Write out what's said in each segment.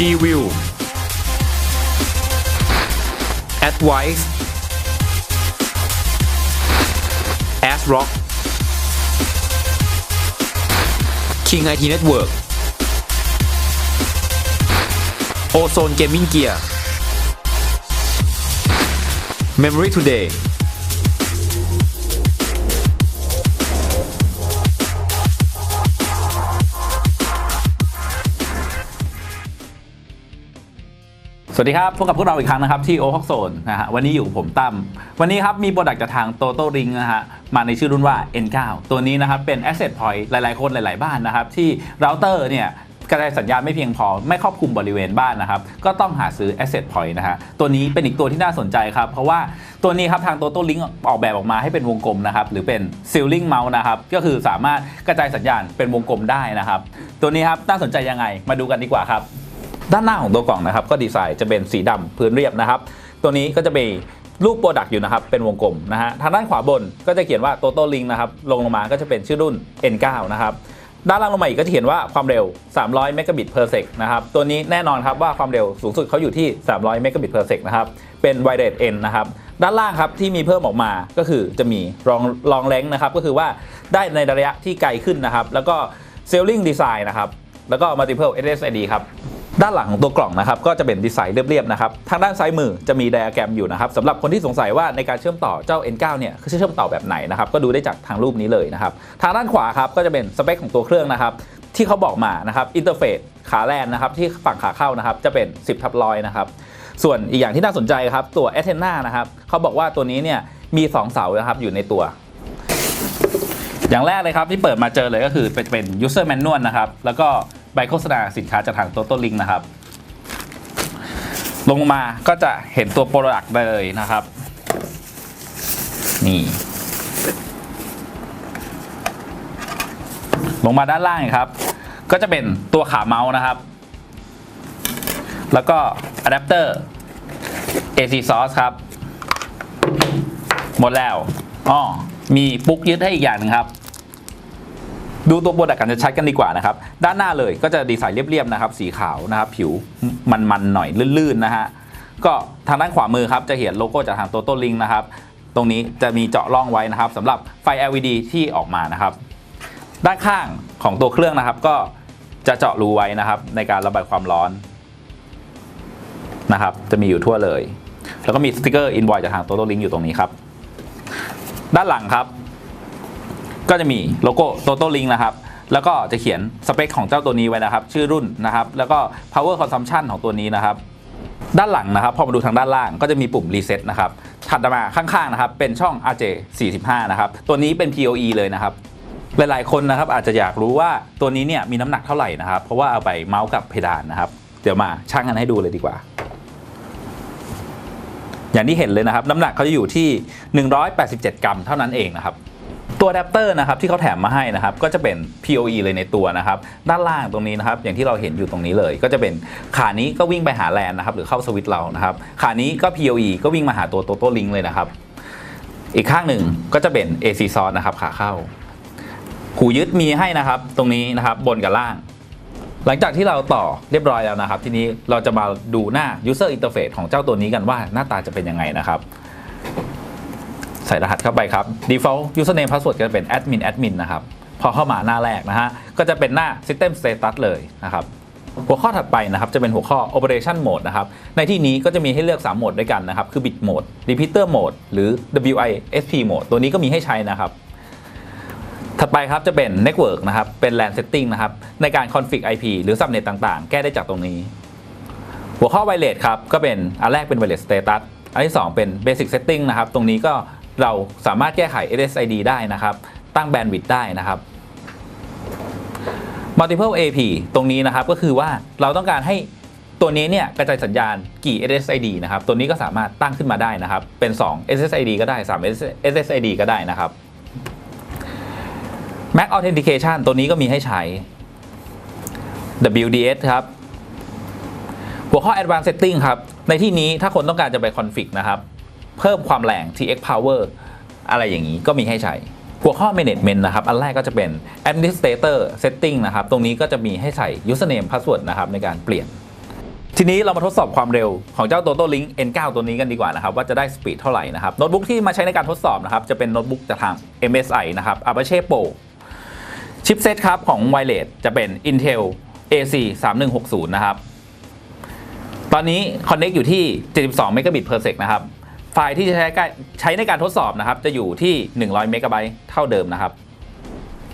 G-View Advice ASRock King IT Network. Ozone Gaming Gear. Memory Today วัสดีครับพบกับพวกเราอีกครั้งนะครับที่โอ o อกโซนนะฮะวันนี้อยู่กับผมตั้มวันนี้ครับมีโปรดักต์จากทาง Toto Ring นะฮะมาในชื่อรุ่นว่า N9 ตัวนี้นะครับเป็น Asset Point หลาย ๆ คนหลาย ๆ บ้านนะครับที่เราเตอร์เนี่ยกระจายสัญญาณไม่เพียงพอไม่ครอบคลุมบริเวณบ้านนะครับก็ต้องหาซื้อ Asset Point นะฮะตัวนี้เป็นอีกตัวที่น่าสนใจครับ เพราะว่าตัวนี้ครับทาง Toto Ring ออกแบบออกมาให้เป็นวงกลมนะครับหรือเป็น Ceiling Mount นะครับก็คือสามารถกระจายสัญญาณเป็นวงกลมได้นะครับตัวนี้ครับน่าสนใจยังไงมาดูกันดีกว่าครับ ด้านหน้าของตัวกล่องนะครับก็ดีไซน์จะเป็นสีดำพื้นเรียบนะครับ ตัวนี้ก็จะมีรูปโปรดักต์อยู่นะครับ เป็นวงกลมนะฮะทางด้านขวาบนก็จะเขียนว่า Toto Link นะครับลงลงมาก็จะเป็นชื่อรุ่น N9 นะครับด้านล่างลงมาอีกก็จะเขียนว่าความเร็ว 300 Mbit per sec นะครับ ตัวนี้แน่นอนครับว่าความเร็วสูงสุดเขาอยู่ที่ 300 Mbit per sec นะครับ เป็น w i r e l e s N นะครับ ด้านล่างครับที่มีเพิ่มออกมาก็คือจะมีรองรองแรงนะครับ ก็คือว่าได้ในระยะที่ไกลขึ้นนะครับ แล้วก็ Sailing Design นะครับ แล้วก็ Multiple SSID ครับ ด้านหลังของตัวกล่องนะครับก็จะเป็นดีไซน์เรียบๆนะครับทางด้านซ้ายมือจะมีไดอะแกรมอยู่นะครับสำหรับคนที่สงสัยว่าในการเชื่อมต่อเจ้า N9 เนี่ยคือเชื่อมต่อแบบไหนนะครับก็ดูได้จากทางรูปนี้เลยนะครับทางด้านขวาครับก็จะเป็นสเปคของตัวเครื่องนะครับที่เขาบอกมานะครับอินเทอร์เฟซขาแลนนะครับที่ฝั่งขาเข้านะครับจะเป็น 10ทับร้อยนะครับส่วนอีกอย่างที่น่าสนใจครับตัวแอ t เทนานะครับเขาบอกว่าตัวนี้เนี่ยมี 2 เสานะครับอยู่ในตัว อย่างแรกเลยครับที่เปิดมาเจอเลยก็คือเป็น user manual นะครับแล้วก็ ใบโฆษณาสินค้าจากทาง Toto Link นะครับ ลงมาก็จะเห็นตัวโปรดักต์เลยนะครับ นี่ ลงมาด้านล่างครับ ก็จะเป็นตัวขาเมาส์นะครับ แล้วก็อะแดปเตอร์ AC source ครับ หมดแล้วอ๋อมีปุ๊กยึดให้อีกอย่างนึงครับ ดูตัวโปรดักต์กันจะชัดกันดีกว่านะครับ ด้านหน้าเลยก็จะดีไซน์เรียบๆนะครับ สีขาวนะครับ ผิวมันๆหน่อยลื่นๆนะฮะก็ทางด้านขวามือครับจะเห็นโลโก้จากทาง Toto Link นะครับ ตรงนี้จะมีเจาะร่องไว้นะครับสำหรับไฟ LED ที่ออกมานะครับ ด้านข้างของตัวเครื่องนะครับ ก็จะเจาะรูไว้นะครับ ในการระบายความร้อนนะครับ จะมีอยู่ทั่วเลย แล้วก็มีสติกเกอร์อิน o อยจากทาง Toto Link อยู่ตรงนี้ครับ ด้านหลังครับ ก็จะมีโลโก้ Toto Link นะครับแล้วก็จะเขียนสเปคของเจ้าตัวนี้ไว้นะครับ ชื่อรุ่นนะครับ แล้วก็ power consumption ของตัวนี้นะครับ ด้านหลังนะครับ พอมาดูทางด้านล่างก็จะมีปุ่ม reset นะครับ ถัดมาข้างๆนะครับ เป็นช่อง RJ 45นะครับ ตัวนี้เป็น PoE เลยนะครับ หลายๆคนนะครับอาจจะอยากรู้ว่าตัวนี้เนี่ยมีน้ำหนักเท่าไหร่นะครับ เพราะว่าเอาไปเมาส์กับเพดานนะครับ เดี๋ยวมาชั่งกันให้ดูเลยดีกว่า อย่างที่เห็นเลยนะครับ น้ำหนักเขาจะอยู่ที่ 187 กรัมเท่านั้นเองนะครับ ตัวอะแดปเตอร์นะครับที่เขาแถมมาให้นะครับก็จะเป็น PoE เลยในตัวนะครับด้านล่างตรงนี้นะครับอย่างที่เราเห็นอยู่ตรงนี้เลย ก็จะเป็นขานี้ก็วิ่งไปหาแลนนะครับหรือเข้าสวิตช์เรานะครับขานี้ก็ PoE ก็วิ่งมาหาตัว Toto Link เลยนะครับอีกข้างหนึ่งก็จะเป็น AC source นะครับขาเข้า หูยึดมีให้นะครับตรงนี้นะครับบนกับล่าง หลังจากที่เราต่อเรียบร้อยแล้วนะครับ ทีนี้เราจะมาดูหน้า user interface ของเจ้าตัวนี้กันว่าหน้าตาจะเป็นยังไงนะครับ ใส่รหัสเข้าไปครับ default username password ก็จะเป็น admin admin นะครับ พอเข้ามาหน้าแรกนะฮะ ก็จะเป็นหน้า system status เลยนะครับ หัวข้อถัดไปนะครับจะเป็นหัวข้อ operation mode นะครับ ในที่นี้ก็จะมีให้เลือก 3 โหมดด้วยกันนะครับ คือ bit mode repeater mode หรือ WISP mode ตัวนี้ก็มีให้ใช้นะครับถัดไปครับจะเป็น network นะครับ เป็น LAN setting นะครับ ในการ config IP หรือ subnet ต่างๆ แก้ได้จากตรงนี้ หัวข้อ wireless ครับ ก็เป็น อันแรกเป็น wireless status อันที่ 2 เป็น basic setting นะครับ ตรงนี้ก็ เราสามารถแก้ไข SSID ได้นะครับ ตั้ง bandwidth ได้นะครับ multiple AP ตรงนี้นะครับก็คือว่าเราต้องการให้ตัวนี้เนี่ยกระจายสัญญาณกี่ SSID นะครับ ตัวนี้ก็สามารถตั้งขึ้นมาได้นะครับ เป็น 2 SSID ก็ได้ 3 SSID ก็ได้นะครับ Mac Authentication ตัวนี้ก็มีให้ใช้ WDS ครับ หัวข้อ Advanced Setting ครับ ในที่นี้ถ้าคนต้องการจะไป config นะครับ เพิ่มความแรง TX Power อะไรอย่างนี้ก็มีให้ใช้หัวข้อ Management นะครับ อันแรกก็จะเป็น Administrator Setting นะครับ ตรงนี้ก็จะมีให้ใส่ Username Password นะครับในการเปลี่ยน ทีนี้เรามาทดสอบความเร็วของเจ้า Toto Link N9 ตัวนี้กันดีกว่านะครับ ว่าจะได้สปีดเท่าไหร่นะครับ โน้ตบุ๊กที่มาใช้ในการทดสอบนะครับ จะเป็นโน้ตบุ๊กจากทาง MSI นะครับ Apache Pro ชิปเซตครับของ Wireless จะเป็น Intel AC 3160 นะครับ ตอนนี้ Connect อยู่ที่ 72 Mbps per sec นะครับ ไฟล์ที่จะใช้ใช้ในการทดสอบนะครับ จะอยู่ที่ 100 MB เท่าเดิมนะครับ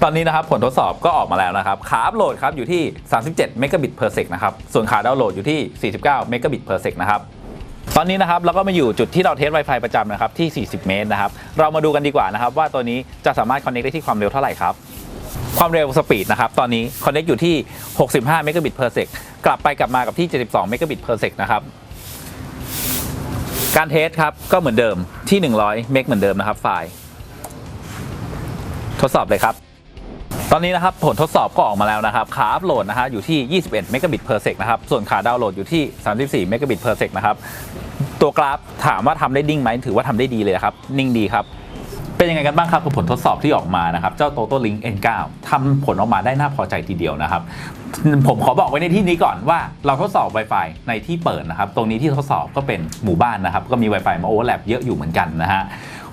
ตอนนี้นะครับผลทดสอบก็ออกมาแล้วนะครับขาอัพโหลดครับอยู่ที่ 37 Mbps per sec นะครับ ส่วนขาดาวน์โหลดอยู่ที่ 49 Mbps per sec นะครับ ตอนนี้นะครับเราก็มาอยู่จุดที่เราเทส Wi-Fi ประจำนะครับที่ 40 เมตรนะครับ เรามาดูกันดีกว่านะครับว่าตัวนี้จะสามารถ connect ได้ที่ความเร็วเท่าไหร่ครับความเร็วสปีดนะครับ ตอนนี้ connect อยู่ที่ 65 Mbps per sec กลับไปกลับมากับที่ 72 Mbps per sec นะครับ การเทสครับก็เหมือนเดิมที่ 100 เมกเหมือนเดิมนะครับไฟล์ ทดสอบเลยครับ ตอนนี้นะครับผลทดสอบก็ออกมาแล้วนะครับขาอัพโหลดนะฮะอยู่ที่ 21 เมกะบิต per sec นะครับส่วนขาดาวน์โหลดอยู่ที่ 34 เมกะบิต per sec นะครับตัวกราฟถามว่าทำได้ดิ่งไหมถือว่าทำได้ดีเลยครับนิ่งดีครับ เป็นยังไงกันบ้างครับกับผลทดสอบที่ออกมานะครับ เจ้า Toto Link N9 ทำผลออกมาได้น่าพอใจทีเดียวนะครับ ผมขอบอกไว้ในที่นี้ก่อนว่าเราทดสอบ Wi-Fi ในที่เปิดนะครับ ตรงนี้ที่ทดสอบก็เป็นหมู่บ้านนะครับ ก็มี Wi-Fi มาโอเวอร์แลปเยอะอยู่เหมือนกันนะฮะ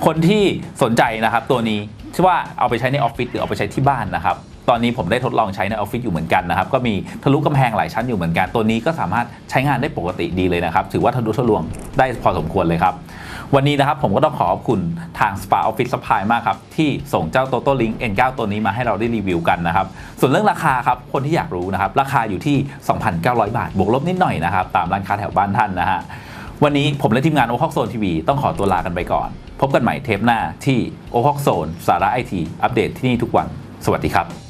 คนที่สนใจนะครับตัวนี้ที่ว่าเอาไปใช้ในออฟฟิศหรือเอาไปใช้ที่บ้านนะครับตอนนี้ผมได้ทดลองใช้ในออฟฟิศอยู่เหมือนกันนะครับ ก็มีทะลุกำแพงหลายชั้นอยู่เหมือนกัน ตัวนี้ก็สามารถใช้งานได้ปกติดีเลยนะครับ ถือว่าทะลุทะลวงได้พอสมควรเลยครับ วันนี้นะครับผมก็ต้องขอขอบคุณทาง Spa Office Supply มากครับ ที่ส่งเจ้า Toto Link N9 ตัวนี้มาให้เราได้รีวิวกันนะครับ ส่วนเรื่องราคาครับ คนที่อยากรู้นะครับ ราคาอยู่ที่ 2,900 บาท บวกลบนิดหน่อยนะครับ ตามร้านค้าแถวบ้านท่านนะฮะวันนี้ผมและทีมงานโอ o อกโซนทีวีต้องขอตัวลากันไปก่อน พบกันใหม่เทปหน้าที่โอ o อกโซนสาระไอทีอัปเดตที่นี่ทุกวัน สวัสดีครับ